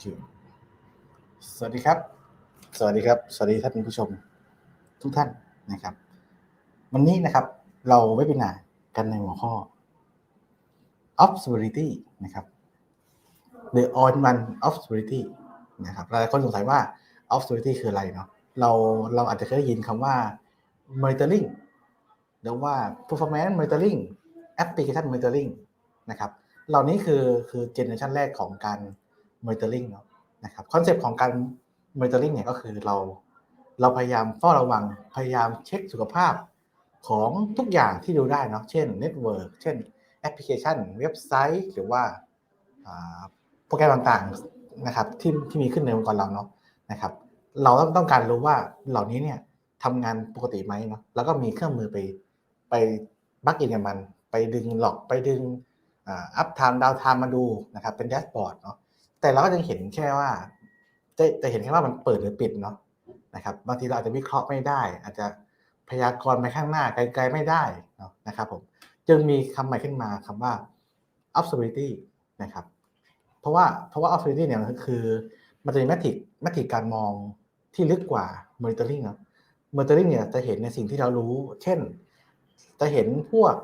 เคสวัสดีครับ สวัสดีครับ สวัสดีท่านผู้ชมทุกท่านนะครับ วันนี้นะครับ เราไม่เป็นหนากันในหัวข้อ obscurity นะครับ the on one obscurity นะครับหลายคนสงสัยว่า obscurity คืออะไรเนาะเราเราอาจจะเคยได้ยินคำว่า monitoring หรือว่า performance monitoring application monitoring นะครับ เหล่านี้คือคือเจเนอเรชันแรกของการ monitoring เนาะนะครับคอนเซปต์ของการ monitoring เนี่ยก็คือเราเราพยายามเฝ้าระวังพยายามเช็คสุขภาพของทุกอย่างที่ดูได้เนาะเช่น network เช่นแอปพลิเคชัน เว็บไซต์ หรือว่าโปรแกรมต่างๆนะครับที่ที่มีขึ้นในองค์กรเราเนาะนะครับเราต้องต้องการรู้ว่าเหล่านี้เนี่ยทำงานปกติไหมเนาะแล้วก็มีเครื่องมือไปไปบักอินกับมัน ไปดึงหลอกไปดึงอัพไทม์ดาวไทม์มาดูนะครับเป็นแดชบอร์ดเนาะ แต่เราก็ยังเห็นแค่ว่าจะจะเห็นแค่ว่ามันเปิดหรือปิดเนาะนะครับ บางทีเราอาจจะวิเคราะห์ไม่ได้ อาจจะพยากรณ์ไปข้างหน้าไกลๆไม่ได้เนาะนะครับผมจึงมีคำใหม่ขึ้นมาคำว่า observability นะครับ เพราะว่าเพราะว่า observability เนี่ยคือ มันจะมีแมทริกแมทริกการมองที่ลึกกว่า monitoring เนาะ monitoring เนี่ยจะเห็นในสิ่งที่เรารู้ เช่น จะเห็นพวก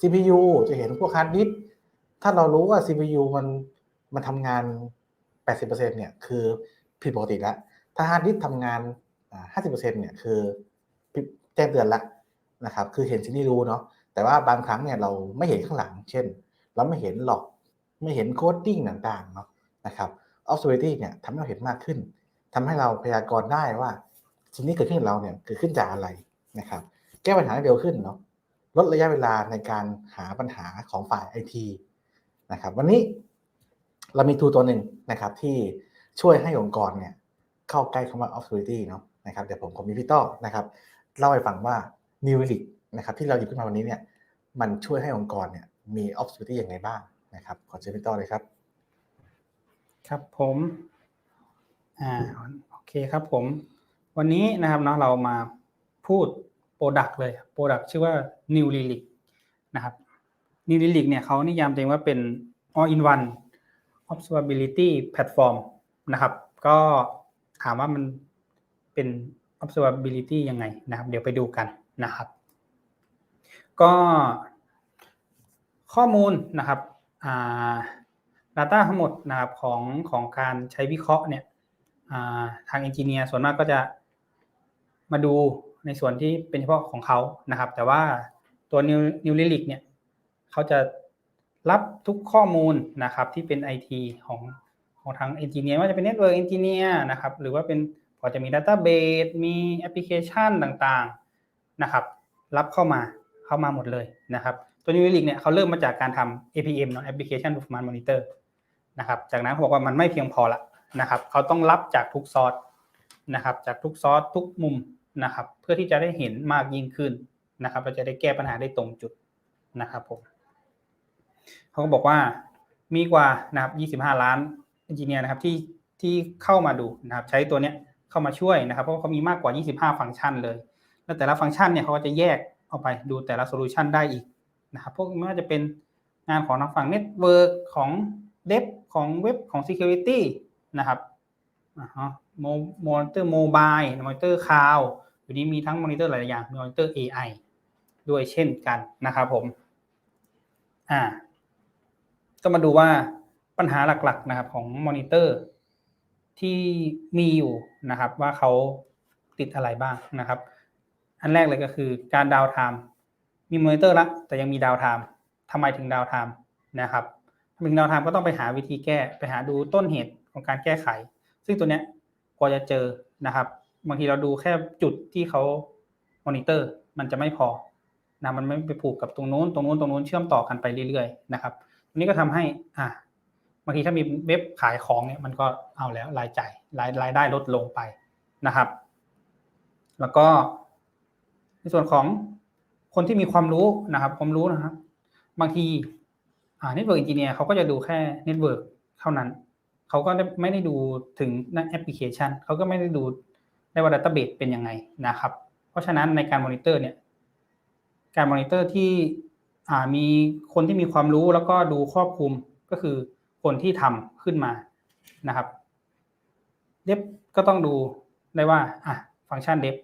CPU จะเห็นพวกฮาร์ดดิสถ้าเรารู้ว่า CPU มัน มันทำงาน 80%เนี่ยคือผิดปกติแล้ว ถ้าฮาร์ดดิสทำงาน 50%เนี่ยคือแจ้งเตือนแล้วนะครับ คือเห็นสิ่งที่รู้เนาะ แต่ว่าบางครั้งเนี่ยเราไม่เห็นข้างหลัง เช่น เราไม่เห็นหลอก ไม่เห็นโคดดิ้งต่างๆเนาะนะครับ observability เนี่ยทำให้เราเห็นมากขึ้นทำให้เราพยากรณ์ได้ว่าสิ่งที่เกิดขึ้นกับเราเนี่ยเกิดขึ้นจากอะไรนะครับ แก้ปัญหาได้เร็วขึ้นเนาะลดระยะเวลาในการหาปัญหาของฝ่ายไอทีนะครับ วันนี้ เรามีทูตัวหนึ่งนะครับที่ช่วยให้องค์กรเนี่ยเข้าใกล้คำว่า obscurity เนาะนะครับเดี๋ยวผมขอมีพี่ต้อนะครับเล่าให้ฟังว่า New Relic นะครับที่เราหยิบขึ้นมาวันนี้เนี่ยมันช่วยให้องค์กรเนี่ยมี obscurity อย่างไรบ้างนะครับขอเชิญพี่ต้อเลยครับ ครับผมอ่าโอเคครับผม วันนี้นะครับเนาะเรามาพูดโปรดักต์เลยโปรดักต์ชื่อว่า New Relic นะครับ New Relic เนี่ยเขานิยามตัวเองว่าเป็น all in one observability platform นะครับ ก็ถามว่ามันเป็น observability ยังไงนะครับ เดี๋ยวไปดูกันนะครับ ก็ข้อมูลนะครับอ่า Data ทั้งหมดนะครับของของการใช้วิเคราะห์เนี่ยทางเอนจิเนียร์ส่วนมากก็จะมาดูในส่วนที่เป็นเฉพาะของเขานะครับ แต่ว่าตัว New New Relic เนี่ยเขาจะ รับทุกข้อมูลนะครับที่เป็น IT ของของทางเอนจิเนียร์ว่าจะเป็น Network Engineer นะครับหรือว่าเป็นพอจะมี Database มีแอปพลิเคชันต่างๆนะครับรับเข้ามาเข้ามาหมดเลยนะครับตัว New Relic เนี่ยเขาเริ่มมาจากการทำ APM เนาะ Application Performance Monitor นะครับจากนั้นเขาบอกว่ามันไม่เพียงพอละนะครับเขาต้องรับจากทุกซอสนะครับจากทุกซอสทุกมุมนะครับเพื่อที่จะได้เห็นมากยิ่งขึ้นนะครับเราจะได้แก้ปัญหาได้ตรงจุดนะครับผม เขาก็บอกว่ามีกว่านะครับ25 ล้านเอนจิเนียร์นะครับที่ที่เข้ามาดูนะครับใช้ตัวเนี้ยเข้ามาช่วยนะครับ เพราะเขามีมากกว่า 25 ฟังก์ชันเลย แล้วแต่ละฟังก์ชันเนี่ยเขาก็จะแยกออกไปดูแต่ละโซลูชันได้อีกนะครับพวกไม่ว่าจะเป็นงานของทางฝั่งเน็ตเวิร์กของเดฟของเว็บของ Security นะครับมอนิเตอร์โมบายมอนิเตอร์คลาวอยู่นี้มีทั้งมอนิเตอร์หลายอย่างมีมอนิเตอร์ AI ด้วยเช่นกันนะครับผมอ่า ก็มาดูว่าปัญหาหลักๆนะครับของมอนิเตอร์ที่มีอยู่นะครับ ว่าเขาติดอะไรบ้างนะครับ อันแรกเลยก็คือการดาวไทม์มีมอนิเตอร์ละแต่ยังมีดาวไทม์ทำไมถึงดาวไทม์นะครับถ้าถึงดาวไทม์ก็ต้องไปหาวิธีแก้ไปหาดูต้นเหตุของการแก้ไข ซึ่งตัวเนี้ยกว่าจะเจอนะครับ บางทีเราดูแค่จุดที่เขามอนิเตอร์มันจะไม่พอนะมันไม่ไปผูกกับตรงนู้นตรงนู้นตรงนู้นเชื่อมต่อกันไปเรื่อยๆนะครับ นี้ก็ทำให้ อ่าบางทีถ้ามีเว็บขายของเนี่ยมันก็เอาแล้วรายจ่ายรายรายได้ลดลงไปนะครับ แล้วก็ ในส่วนของคนที่มีความรู้นะครับ ความรู้นะครับ บางทีอ่าเน็ตเวิร์กเอนจิเนียร์เขาก็จะดูแค่เน็ตเวิร์กเท่านั้นเขาก็ไม่ได้ดูถึงแอปพลิเคชันเขาก็ไม่ได้ดูได้ว่าดัตเตอร์เบสเป็นยังไงนะครับ เพราะฉะนั้นในการมอนิเตอร์เนี่ย การมอนิเตอร์ที่ มีคนที่มีความรู้แล้วก็ดูครอบคลุมก็คือคนที่ทำขึ้นมานะครับ dep ก็ต้องดูได้ว่าอะฟังก์ชัน dep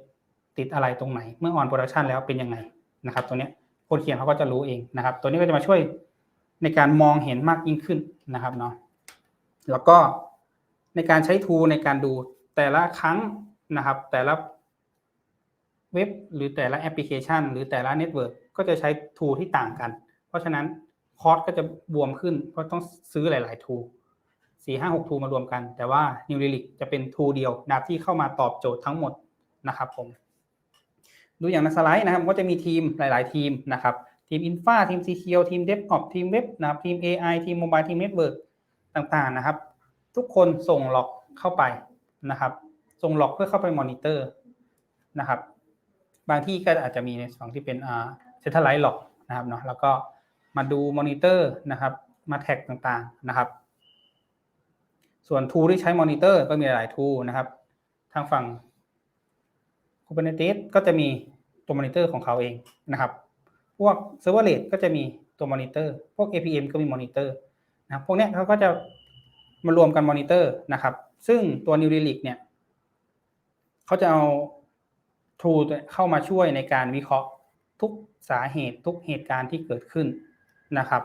ติดอะไรตรงไหน เมื่อ on production แล้วเป็นยังไงนะครับ ตัวเนี้ยคนเขียนเขาก็จะรู้เองนะครับ ตัวนี้ก็จะมาช่วยในการมองเห็นมากยิ่งขึ้นนะครับเนาะแล้วก็ในการใช้ tool ในการดูแต่ละครั้งนะครับ แต่ละ เว็บหรือแต่ละแอปพลิเคชัน หรือแต่ละเน็ตเวิร์กก็จะใช้ tool ที่ต่างกัน เพราะฉะนั้นคอสก็จะบวมขึ้นเพราะต้องซื้อหลายๆ tool สี่ห้าหก tool มารวมกัน แต่ว่า New Relic จะเป็น tool เดียวนะที่เข้ามาตอบโจทย์ทั้งหมดนะครับผม ดูอย่างในสไลด์นะครับก็จะมีทีมหลาย ๆ ทีมนะครับทีม Infa ทีม CTO ทีม DevOps ทีมเว็บนะครับทีม AI ทีม Mobile ทีม Network ต่าง ๆ นะครับ ทุกคนส่งล็อกเข้าไปนะครับ ส่งล็อกเพื่อเข้าไปมอนิเตอร์นะครับ บางที่ก็อาจจะมีในฝั่งที่เป็นอ่า Satellite Log นะครับเนาะแล้วก็มาดูมอนิเตอร์นะครับ มาแท็กต่างๆนะครับ ส่วน tool ที่ใช้มอนิเตอร์ก็มีหลาย tool นะครับ ทางฝั่ง Kubernetes ก็จะมีตัวมอนิเตอร์ของเขาเองนะครับ พวก Serverless ก็จะมีตัวมอนิเตอร์ พวก APM ก็มีมอนิเตอร์นะครับพวกนี้เขาก็จะมารวมกันมอนิเตอร์นะครับ ซึ่งตัว New Relic เนี่ยเขาจะเอา tool เข้ามาช่วยในการวิเคราะห์ทุกสาเหตุทุกเหตุการณ์ที่เกิดขึ้นนะครับ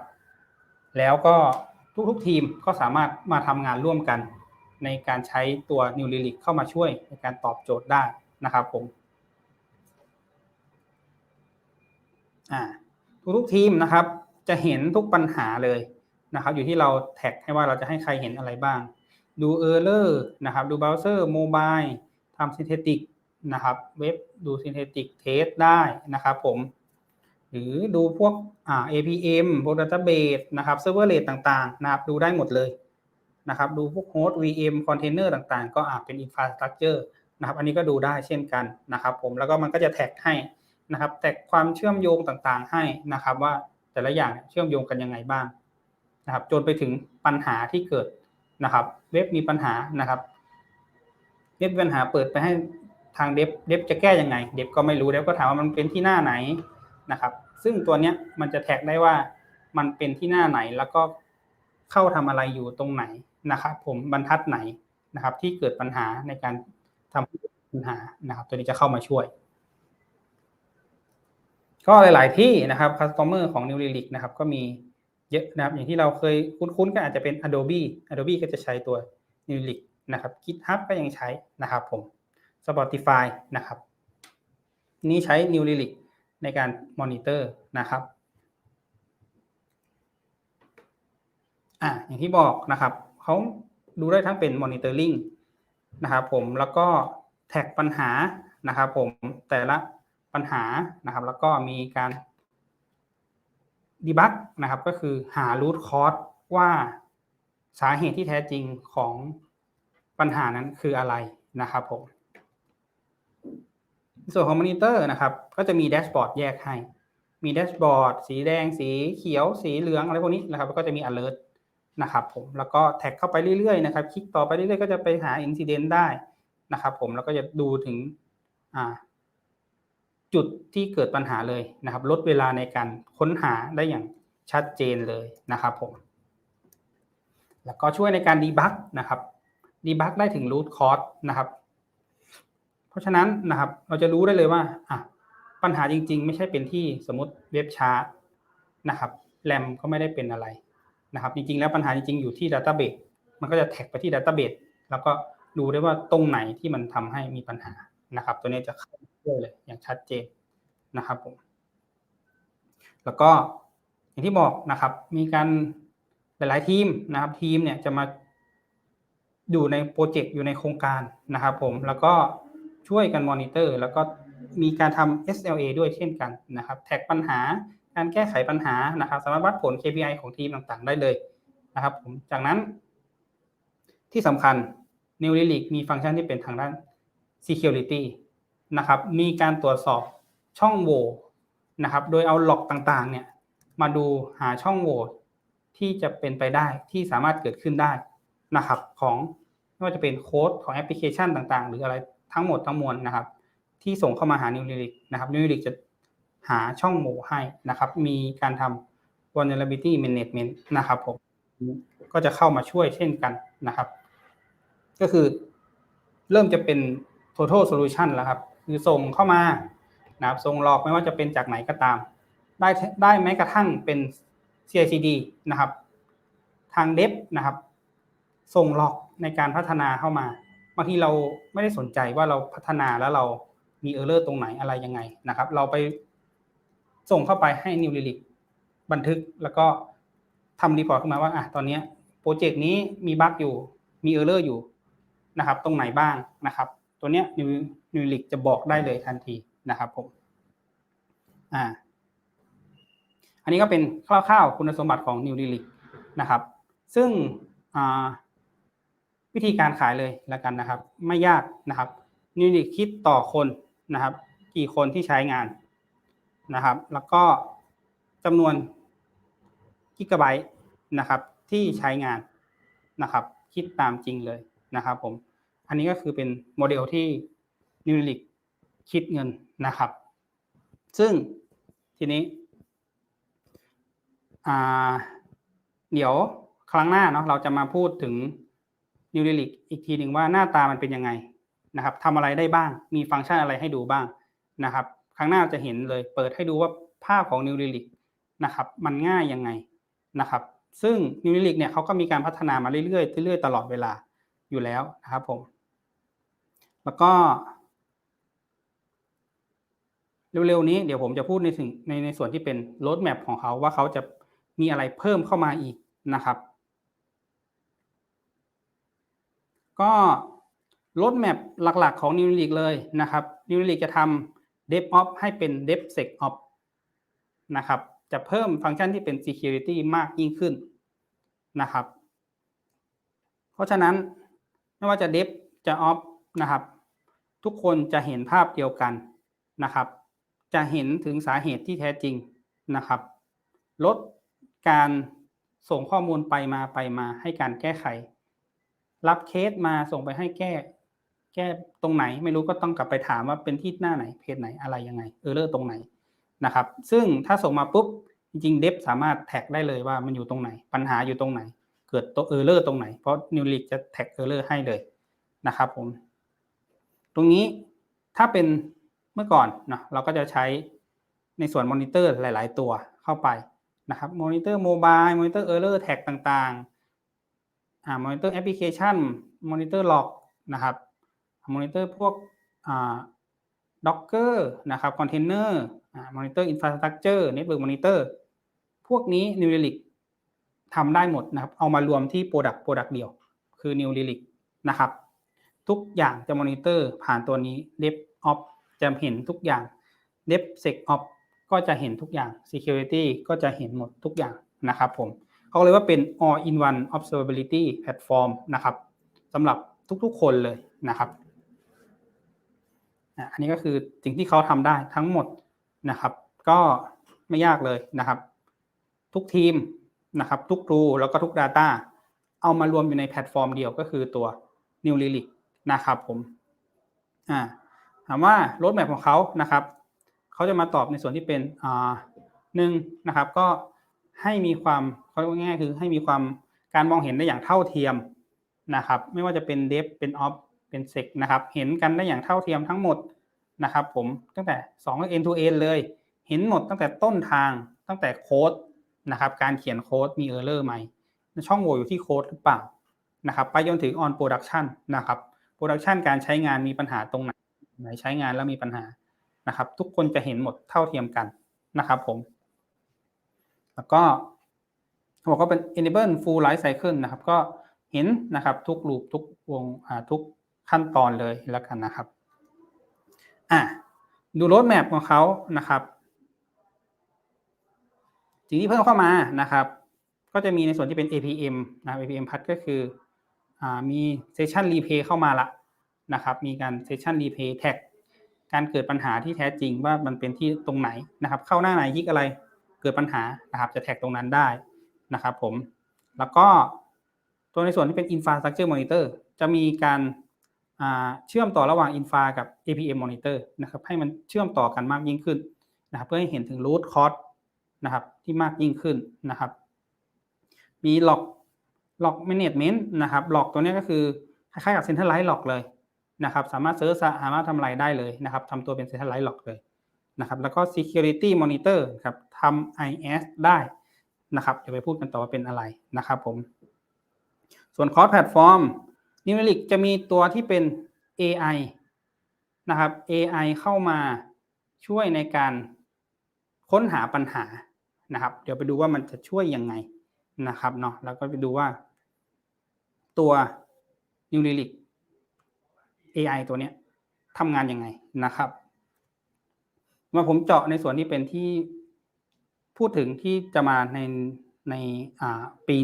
แล้วก็ทุกๆทีมก็สามารถมาทำงานร่วมกัน ในการใช้ตัว New Relic เข้ามาช่วยในการตอบโจทย์ได้นะครับผมทุกๆทีมนะครับ จะเห็นทุกปัญหาเลยนะครับ อยู่ที่เราแท็กให้ว่าเราจะให้ใครเห็นอะไรบ้าง ดู Error นะครับ ดู Browser Mobile ทำ Synthetic น นะครับ เว็บดู Synthetic Test ได้นะครับผม หรือดูพวกอ่า APM พวก Database นะครับ Serverless ต่างๆ นะครับ ดูได้หมดเลยนะครับ ดูพวก Host VM Container ต่างๆ ก็อาจเป็น Infrastructure นะครับ อันนี้ก็ดูได้เช่นกันนะครับ ผม แล้วก็มันก็จะแท็กให้นะครับ แท็กความเชื่อมโยงต่างๆ ให้นะครับ ว่าแต่ละอย่างเชื่อมโยงกันยังไงบ้างนะครับ จนไปถึงปัญหาที่เกิดนะครับ เว็บมีปัญหานะครับเว็บมีปัญหาเปิดไปให้ ทางเดฟเดฟจะแก้ยังไง เดฟก็ไม่รู้เดฟก็ถามว่ามันเป็นที่หน้าไหนนะครับ ซึ่งตัวเนี้ยมันจะแท็กได้ว่ามันเป็นที่หน้าไหนแล้วก็เข้าทำอะไรอยู่ตรงไหนนะครับ ผมบรรทัดไหนนะครับ ที่เกิดปัญหาในการทำปัญหานะครับ ตัวนี้จะเข้ามาช่วย ก็หลาย ๆ ที่นะครับ customer ของ New Relic นะครับ ก็มีเยอะนะครับ อย่างที่เราเคยคุ้น ๆกันอาจจะเป็น Adobe Adobe ก็จะใช้ตัว New Relic นะครับ GitHub ก็ยังใช้นะครับผม Spotify นะครับ นี่ใช้ New Relic ในการมอนิเตอร์นะครับอ่าอย่างที่บอกนะครับเขาดูได้ทั้งเป็นมอนิเตอร์ลิงนะครับผมแล้วก็แท็กปัญหานะครับผมแต่ละปัญหานะครับ แล้วก็มีการดีบักนะครับก็คือหา root cause ว่าสาเหตุที่แท้จริงของปัญหานั้นคืออะไรนะครับผม ส่วนของมอนิเตอร์นะครับ ก็จะมีแดชบอร์ดแยกให้ มีแดชบอร์ดสีแดง สีเขียว สีเหลืองอะไรพวกนี้นะครับ แล้วก็จะมี alert นะครับผม แล้วก็แท็กเข้าไปเรื่อยๆนะครับ คลิกต่อไปเรื่อยๆ ก็จะไปหา incident ได้นะครับผม แล้วก็จะดูถึงจุดที่เกิดปัญหาเลยนะครับ ลดเวลาในการค้นหาได้อย่างชัดเจนเลยนะครับผม แล้วก็ช่วยในการดีบักนะครับดีบักได้ถึง root cause นะครับ เพราะฉะนั้นนะครับเราจะรู้ได้เลยว่าอะปัญหาจริง ๆ ไม่ใช่เป็นที่สมมติเว็บช้านะครับแรมก็ไม่ได้เป็นอะไรนะครับ จริงๆ แล้วปัญหาจริงๆอยู่ที่ Database มันก็จะแท็กไปที่ Database แล้วก็ดูได้ว่าตรงไหนที่มันทำให้มีปัญหานะครับ ตัวนี้จะเข้าช่วยเลย อย่างชัดเจนนะครับผมแล้วก็อย่างที่บอกนะครับ มีการหลาย ๆ ทีมนะครับ ทีมเนี่ยจะมาอยู่ในโปรเจกต์อยู่ในโครงการนะครับ ผมแล้วก็ ช่วยกันมอนิเตอร์ แล้วก็มีการทำ SLA ด้วยเช่นกันนะครับ แท็กปัญหาการแก้ไขปัญหานะครับ สามารถวัดผล KPI ของทีมต่างๆ ได้เลยนะครับผมจากนั้น ที่สำคัญ New Relic มีฟังก์ชันที่เป็นทางด้าน Security นะครับ มีการตรวจสอบช่องโหว่นะครับ โดยเอาล็อกต่างๆ เนี่ยมาดูหาช่องโหว่ที่จะเป็นไปได้ที่สามารถเกิดขึ้นได้นะครับ ของไม่ว่าจะเป็นโค้ดของแอปพลิเคชันต่างๆ หรืออะไร ทั้งหมดทั้งมวลนะครับ ที่ส่งเข้ามาหา New Relic นะครับ New Relic จะหาช่องโหว่ให้นะครับ มีการทำ vulnerability management นะครับผมก็จะเข้ามาช่วยเช่นกันนะครับ ก็คือเริ่มจะเป็น total solution แล้วครับ คือส่งเข้ามานะครับส่งหลอกไม่ว่าจะเป็นจากไหนก็ตาม ได้ได้แม้กระทั่งเป็น CI/CD นะครับ ทางเดฟนะครับ ส่งหลอกในการพัฒนาเข้ามา บางทีเราไม่ได้สนใจว่าเราพัฒนาแล้วเรามีเออร์เลอร์ตรงไหนอะไรยังไงนะครับ เราไปส่งเข้าไปให้ New Relic บันทึกแล้วก็ทำรีพอร์ตขึ้นมาว่าอะตอนนี้โปรเจกต์นี้มีบั๊กอยู่มีเออร์เลอร์อยู่นะครับ ตรงไหนบ้างนะครับ ตัวเนี้ย New New Relic จะบอกได้เลยทันทีนะครับผมอ่าอันนี้ก็เป็นคร่าวๆคุณสมบัติของ New Relic นะครับ ซึ่งอ่า วิธีการขายเลยแล้วกันนะครับ ไม่ยากนะครับ New Relic คิดต่อคนนะครับ กี่คนที่ใช้งานนะครับ แล้วก็จำนวนกิกะไบต์นะครับที่ใช้งานนะครับ คิดตามจริงเลยนะครับผมอันนี้ก็คือเป็นโมเดลที่ New Relic คิดเงินนะครับ ซึ่งทีนี้เดี๋ยวครั้งหน้าเนาะเราจะมาพูดถึง New Relic อีกทีหนึ่งว่าหน้าตามันเป็นยังไงนะครับทำอะไรได้บ้าง มีฟังก์ชันอะไรให้ดูบ้างนะครับครั้งหน้าจะเห็นเลยเปิดให้ดูว่าภาพของ New Relic นะครับมันง่ายยังไงนะครับซึ่ง New Relic เนี่ยเขาก็มีการพัฒนามาเรื่อยๆเรื่อยๆตลอดเวลาอยู่แล้วนะครับผมแล้วก็เร็วๆนี้เดี๋ยวผมจะพูดในถึงในในส่วนที่เป็น road map ของเขาว่าเขาจะมีอะไรเพิ่มเข้ามาอีกนะครับ ก็ road map หลักๆของ New Relic เลยนะครับ New Relic จะทำ DevOps ให้เป็น DevSecOps นะครับ จะเพิ่มฟังก์ชันที่เป็น Security มากยิ่งขึ้นนะครับ เพราะฉะนั้นไม่ว่าจะ Dev จะ Ops นะครับ ทุกคนจะเห็นภาพเดียวกันนะครับ จะเห็นถึงสาเหตุที่แท้จริงนะครับ ลดการส่งข้อมูลไปมาไปมาให้การแก้ไข รับเคสมาส่งไปให้แก้ แก้ตรงไหนไม่รู้ก็ต้องกลับไปถามว่าเป็นที่หน้าไหนเพจไหนอะไรยังไงเออเลอร์ตรงไหนนะครับ ซึ่งถ้าส่งมาปุ๊บจริงๆเดฟสามารถแท็กได้เลยว่ามันอยู่ตรงไหน ปัญหาอยู่ตรงไหน เกิดตัวเออร์เลอร์ตรงไหน เพราะ New Relic จะแท็กเออร์เลอร์ให้เลยนะครับผมตรงนี้ถ้าเป็นเมื่อก่อนเนาะเราก็จะใช้ในส่วนมอนิเตอร์หลาย ๆ ตัวเข้าไปนะครับมอนิเตอร์โมบายมอนิเตอร์เออร์เลอร์แท็กต่างๆ อ่ามอนิเตอร์แอปพลิเคชันมอนิเตอร์ล็อกนะครับมอนิเตอร์พวกอ่าด็อกเกอร์นะครับคอนเทนเนอร์อ่ามอนิเตอร์อินฟราสตรักเจอร์เน็ตเวิร์กมอนิเตอร์พวกนี้ New Relic ทำได้หมดนะครับ เอามารวมที่ Product Product เดียว คือ New Relic นะครับ ทุกอย่างจะมอนิเตอร์ผ่านตัวนี้ DevOps จะเห็นทุกอย่าง DevSecOps ก็จะเห็นทุกอย่าง Security ก็จะเห็นหมดทุกอย่างนะครับผม เขาเรียว่าเป็น All in One Observability Platform นะครับสำหรับทุกๆคนเลยนะครับอันนี้ก็คือสิ่งที่เขาทำได้ทั้งหมดนะครับ ก็ไม่ยากเลยนะครับ ทุกทีมนะครับทุกรูแล้วก็ทุก Data เอามารวมอยู่ในแพลตฟอร์มเดียวก็คือตัว New Relic นะครับผมอ่าถามว่า road map ของเขานะครับเขาจะมาตอบในส่วนที่เป็นอ่าหนึ่งนะครับ ก็ให้มีความ เขาเรียกง่ายๆคือให้มีความการมองเห็นได้อย่างเท่าเทียมนะครับ ไม่ว่าจะเป็น dev เป็น ops เป็น sec นะครับ เห็นกันได้อย่างเท่าเทียมทั้งหมดนะครับ ผมตั้งแต่2 end to end เลย เห็นหมดตั้งแต่ต้นทางตั้งแต่โค้ดนะครับการเขียนโค้ดมี error ไหมช่องโหว่อยู่ที่โค้ดหรือเปล่านะครับไปจนถึง on production นะครับ production การใช้งานมีปัญหาตรงไหนไหนใช้งานแล้วมีปัญหานะครับ ทุกคนจะเห็นหมดเท่าเทียมกันนะครับผม แล้วก็ เขาบอกว่าเป็น enable full life cycle นะครับ ก็เห็นนะครับทุกลูปทุกวงทุกขั้นตอนเลยแล้วกันนะครับอะดูรถแมพของเขานะครับสิ่งที่เพิ่มเข้ามานะครับ ก็จะมีในส่วนที่เป็น APM นะ APM พัดก็คืออมีเซสชันรีเพย์เข้ามาละนะครับ มีการเซสชันรีเพย์แท็กการเกิดปัญหาที่แท้จริงว่ามันเป็นที่ตรงไหนนะครับ เข้าหน้าไหนยิกอะไรเกิดปัญหานะครับ จะแท็กตรงนั้นได้ นะครับผม แล้วก็ตัวในส่วนที่เป็น Infrastructure Monitor จะมีการเชื่อมต่อระหว่าง Infra กับ APM Monitor นะครับให้มันเชื่อมต่อกันมากยิ่งขึ้นนะครับเพื่อให้เห็นถึง root cause นะครับที่มากยิ่งขึ้นนะครับมี log log management นะครับ log ตัวนี้ก็คือคล้ายๆกับ centralized log เลยนะครับสามารถเซิร์ชสามารถทำอะไรได้เลยนะครับทำตัวเป็น Centralized Log เลยนะครับแล้วก็ Security Monitor ครับทำ IS ได้ นะครับเดี๋ยวไปพูดกันต่อว่าเป็นอะไรนะครับผม ส่วน Cross Platform n e w r a l i c จะมีตัวที่เป็น AI นะครับ AI เข้ามาช่วยในการค้นหาปัญหานะครับ เดี๋ยวไปดูว่ามันจะช่วยยังไงนะครับเนาะแล้วก็ไปดูว่า ตัว New Relic AI ตัวเนี้ยทำงานยังไงนะครับมาผมเจาะในส่วนที่เป็นที่ พูดถึงที่จะมาในในอ่าปี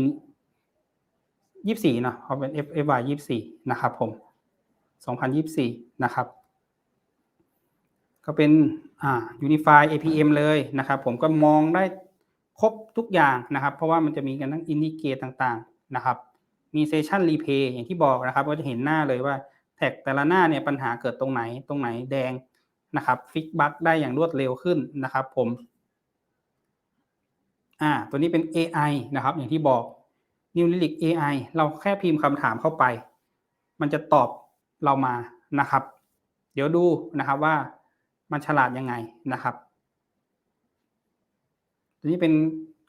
ยี่สี่เนาะเขาเป็น F F Y ยี่สี่นะครับผมสองพันยี่สี่นะครับ ก็เป็นอ่า Unify APM เลยนะครับ ผมก็มองได้ครบทุกอย่างนะครับ เพราะว่ามันจะมีกันทั้งอินดิเกตต่างๆนะครับ มีเซสชันรีเพย์อย่างที่บอกนะครับ ก็จะเห็นหน้าเลยว่าแท็กแต่ละหน้าเนี่ยปัญหาเกิดตรงไหนตรงไหนแดงนะครับ ฟิกบัคได้อย่างรวดเร็วขึ้นนะครับ ผม อ่าตัวนี้เป็น AI นะครับ อย่างที่บอก New Relic AI เราแค่พิมพ์คำถามเข้าไป มันจะตอบเรามานะครับ เดี๋ยวดูนะครับว่ามันฉลาดยังไงนะครับตัวนี้เป็น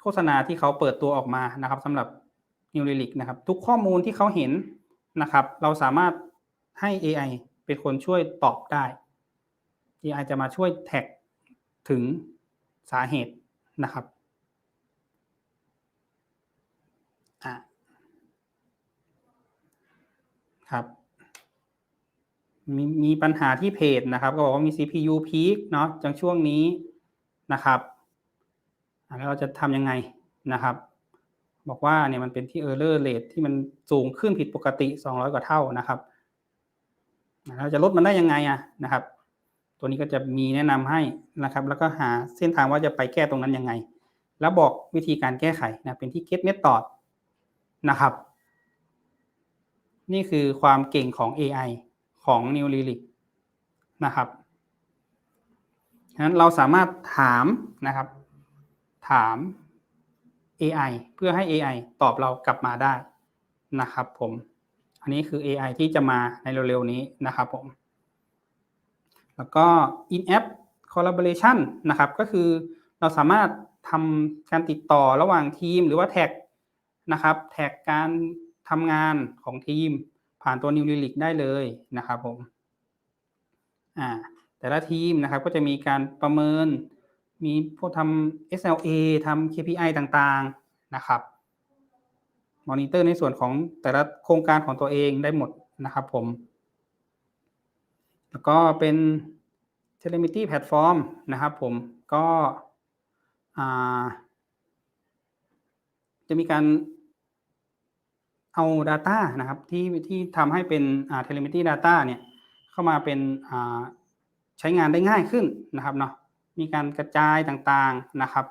โฆษณาที่เขาเปิดตัวออกมานะครับสำหรับ New Relic นะครับ ทุกข้อมูลที่เขาเห็นนะครับ เราสามารถให้ AI เป็นคนช่วยตอบได้ AI จะมาช่วยแท็กถึงสาเหตุนะครับอะ ครับ มีมีปัญหาที่เพจนะครับ ก็บอกว่ามี CPU peak เนาะจังช่วงนี้นะครับแล้วเราจะทำยังไงนะครับ บอกว่าเนี่ยมันเป็นที่ error rate ที่มันสูงขึ้นผิดปกติ 200 กว่าเท่านะครับเราจะลดมันได้ยังไงอะนะครับ ตัวนี้ก็จะมีแนะนำให้นะครับ แล้วก็หาเส้นทางว่าจะไปแก้ตรงนั้นยังไง แล้วบอกวิธีการแก้ไขนะเป็นที่ get method นะครับ นี่คือความเก่งของ AI ของ New Relic นะครับฉะนั้นเราสามารถถามนะครับ ถาม AI เพื่อให้ AI ตอบเรากลับมาได้นะครับผม อันนี้คือ AI ที่จะมาในเร็วๆนี้นะครับผม แล้วก็ in-app collaboration นะครับ ก็คือเราสามารถทำการติดต่อระหว่างทีมหรือว่าแท็กนะครับ แท็กการ ทำงานของทีม ผ่านตัว New Relic ได้เลยนะครับผมอ่าแต่ละทีมนะครับก็จะมีการประเมิน มีพวกทำ SLA ทำ KPI ต่างๆนะครับมอนิเตอร์ในส่วนของแต่ละโครงการของตัวเองได้หมดนะครับผม แล้วก็เป็น Telemetry Platform นะครับผมก็อ่าจะมีการ เอา Data นะครับที่ที่ทำให้เป็นอ่า Telemetry Data เนี่ยเข้ามาเป็นอ่าใช้งานได้ง่ายขึ้นนะครับเนาะมีการกระจายต่างๆนะครับ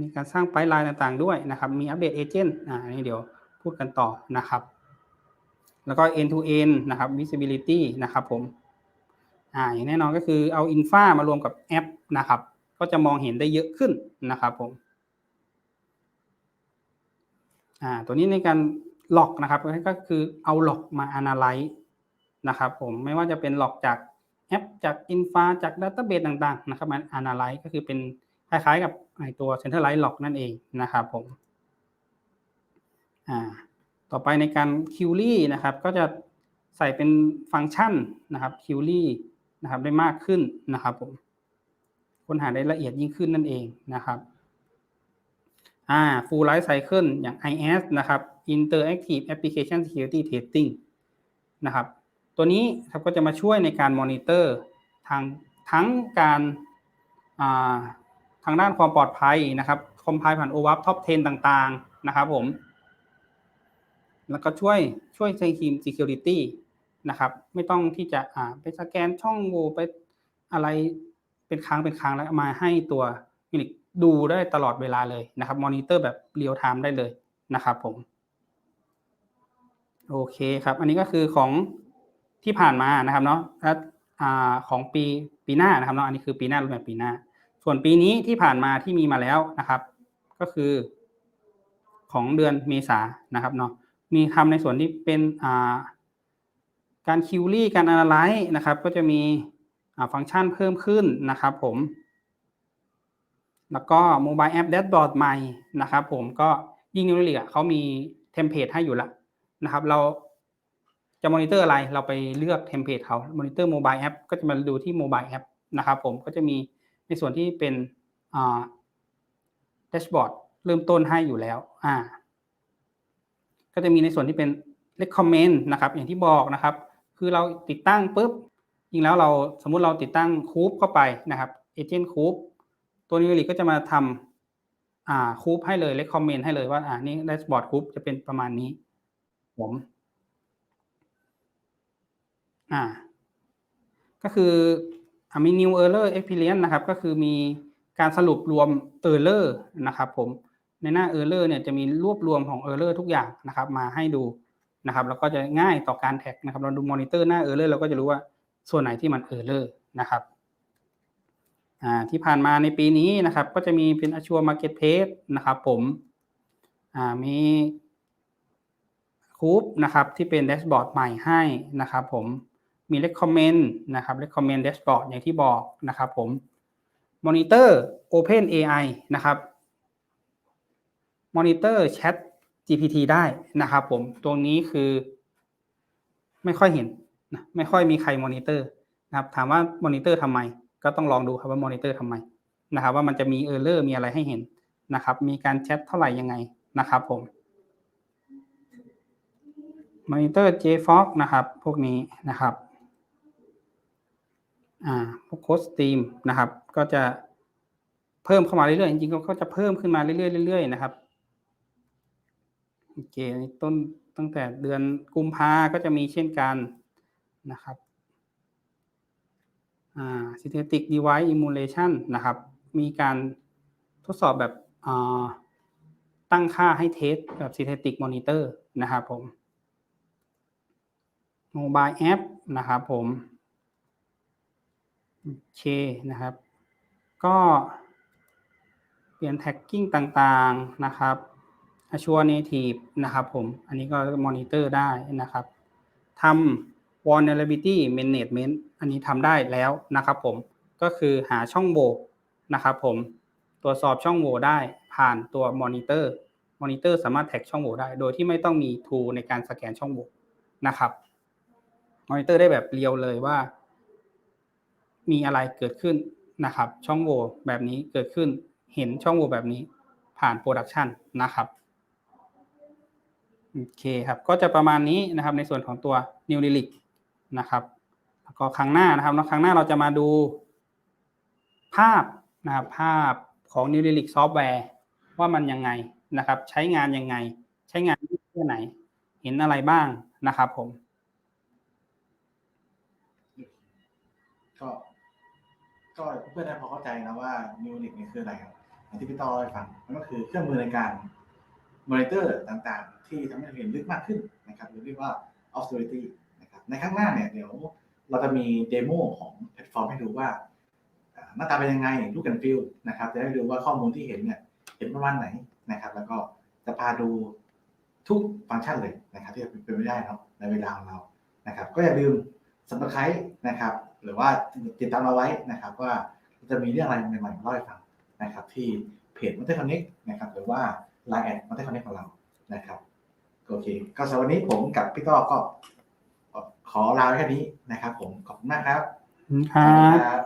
มีการสร้างไพ p ์ไลน์ต่างๆด้วยนะครับ มีอัปเดตเอเจนต์อ่าอันนี้เดี๋ยวพูดกันต่อนะครับ แล้วก็ end to end นะครับ visibility นะครับผมอ่าอย่างแน่นอนก็คือเอา infra มารวมกับแอปนะครับ ก็จะมองเห็นได้เยอะขึ้นนะครับผม อ่าตัวนี้ในการหลอกนะครับก็คือเอาหลอกมา analyze นะครับผมไม่ว่าจะเป็นหลอกจากแอปจากอินฟาจากดัตเตอร์เบสต่างๆนะครับมา analyze ก็คือเป็นคล้ายๆกับไอตัว centralized log นั่นเองนะครับผมอ่าต่อไปในการ query นะครับก็จะใส่เป็นฟังก์ชันนะครับ query นะครับได้มากขึ้นนะครับผมค้นหาได้ละเอียดยิ่งขึ้นนั่นเองนะครับ อ่า full life cycle อย่าง IS นะครับ interactive application security testing นะครับ ตัวนี้ครับก็จะมาช่วยในการมอนิเตอร์ทางทั้งการาทางด้านความปลอดภัยนะครับคอมไพล์ผ่าน OWASP Top 10 ต่างๆ นะครับผม แล้วก็ช่วยช่วยในทีม Security นะครับ ไม่ต้องที่จะไปสแกนช่องโหว่ไปอะไรเป็นครั้งเป็นครั้งแล้วมาให้ตัวยูนิค ดูได้ตลอดเวลาเลยนะครับมอนิเตอร์แบบเรียลไทม์ได้เลยนะครับผมโอเคครับ อันนี้ก็คือของที่ผ่านมานะครับเนาะแล้วอ่าของปีปีหน้านะครับเนาะอันนี้คือปีหน้ารูปแบบปีหน้า ส่วนปีนี้ที่ผ่านมาที่มีมาแล้วนะครับ ก็คือ ของเดือนเมษานะครับเนาะมีทำในส่วนที่เป็นอ่าการคิวรี่การอนาลัยนะครับ ก็จะมีฟังก์ชันเพิ่มขึ้นนะครับ ผม แล้วก็โมบายแอปแดชบอร์ดใหม่นะครับผมก็ยิ่งนิวเรียเขามีเทมเพลตให้อยู่แล้วนะครับ เราจะมอนิเตอร์อะไรเราไปเลือกเทมเพลตเขามอนิเตอร์โมบายแอปก็จะมาดูที่โมบายแอปนะครับผมก็จะมีในส่วนที่เป็นแดชบอร์ดเริ่มต้นให้อยู่แล้วอ่าก็จะมีในส่วนที่เป็น recommend นะครับ อย่างที่บอกนะครับ คือเราติดตั้งปุ๊บจริงแล้วเราสมมุติเราติดตั้งคูปเข้าไปนะครับเอเจนต์คูป ตัวนี้ลิก็จะมาทำอ่าคูปให้เลย recommend ให้เลยว่า อ่านี่ dashboard คูปจะเป็นประมาณนี้ ผม อ่า ก็คืออ่ามี new error experience นะครับ ก็คือมีการสรุปรวม error นะครับ ผมในหน้า error เนี่ยจะมีรวบรวมของ error ทุกอย่างนะครับ มาให้ดูนะครับ แล้วก็จะง่ายต่อการแท็กนะครับ เราดูมอนิเตอร์หน้า error เราก็จะรู้ว่าส่วนไหนที่มัน error นะครับ อ่าที่ผ่านมาในปีนี้นะครับก็จะมีเป็น Azure Marketplace นะครับผมอ่ามีคูปนะครับที่เป็นแดชบอร์ดใหม่ให้นะครับผมมี recommend นะครับ recommend dashboard อย่างที่บอกนะครับผม monitor open AI นะครับมอนิเตอร์แชท GPT ได้นะครับผม ตรงนี้คือ ไม่ค่อยเห็นนะไม่ค่อยมีใครมอนิเตอร์นะครับ ถามว่ามอนิเตอร์ทำไม ก็ต้องลองดูครับว่ามอนิเตอร์ทำไมนะครับว่ามันจะมีเออร์เลอร์มีอะไรให้เห็นนะครับ มีการแชทเท่าไหร่ยังไงนะครับผมมอนิเตอร์ JFrog นะครับ พวกนี้นะครับอ่าพวกโค้ดสตรีมนะครับ ก็จะเพิ่มเข้ามาเรื่อยๆจริงๆก็จะเพิ่มขึ้นมาเรื่อยๆเรื่อยๆนะครับโอเคต้นตั้งแต่เดือนกุมภาก็จะมีเช่นกันนะครับ synthetic device emulation นะครับ มีการทดสอบแบบตั้งค่าให้เทสแบบ synthetic monitor นะครับผม mobile app นะครับผมโอเคนะครับ ก็เปลี่ยน tagging ต่างๆนะครับ Azure Native นะครับผม อันนี้ก็มอนิเตอร์ได้นะครับทำ vulnerability management อันนี้ทำได้แล้วนะครับผมก็คือหาช่องโหว่นะครับผมตรวจสอบช่องโหว่ได้ผ่านตัวมอนิเตอร์มอนิเตอร์สามารถแท็กช่องโหว่ได้ โดยที่ไม่ต้องมี tool ในการสแกนช่องโหว่นะครับมอนิเตอร์ได้แบบเรียวเลยว่า มีอะไรเกิดขึ้นนะครับ ช่องโหว่แบบนี้เกิดขึ้นเห็นช่องโหว่แบบนี้ผ่านโปรดักชันนะครับโอเคครับ ก็จะประมาณนี้นะครับในส่วนของตัว New Relic นะครับ แล้วก็ครั้งหน้านะครับครั้งหน้าเราจะมาดูภาพนะครับภาพของ New Relic ซอฟต์แวร์ว่ามันยังไงนะครับ ใช้งานยังไง ใช้งานที่ไหน เห็นอะไรบ้างนะครับผมก็ก็เพื่อนได้พอเข้าใจนะว่า New Relic นี่คืออะไรครับอย่างที่พี่ต้อเล่าให้ฟังมันก็คือเครื่องมือในการมอนิเตอร์ต่างๆ ที่ทำให้เราเห็นลึกมากขึ้นนะครับหรือเรียกว่า obscurity นะครับในข้างหน้าเนี่ยเดี๋ยว เราจะมีเดโมของแพลตฟอร์มให้ดูว่าหน้าตาเป็นยังไงลูกกันฟิลนะครับจะได้ดูว่าข้อมูลที่เห็นเนี่ยเห็นประมาณไหนนะครับ แล้วก็จะพาดูทุกฟังก์ชันเลยนะครับ ที่เป็นไปได้เนาะในเวลาของเรานะครับ ก็อย่าลืมสับสไครนะครับ หรือว่าติดตามเราไว้นะครับ ว่าจะมีเรื่องอะไรใหม่ๆเล่าให้ฟังนะครับ ที่เพจมัตเตอร์คอนเน็กนะครับ หรือว่าไลน์แอดมัตเตอร์คอนเน็กของเรานะครับโอเค ก็สำหรับวันนี้ผมกับพี่ต้อก็ ขอลาไว้แค่นี้นะครับ ผมขอบคุณมากครับครับครับ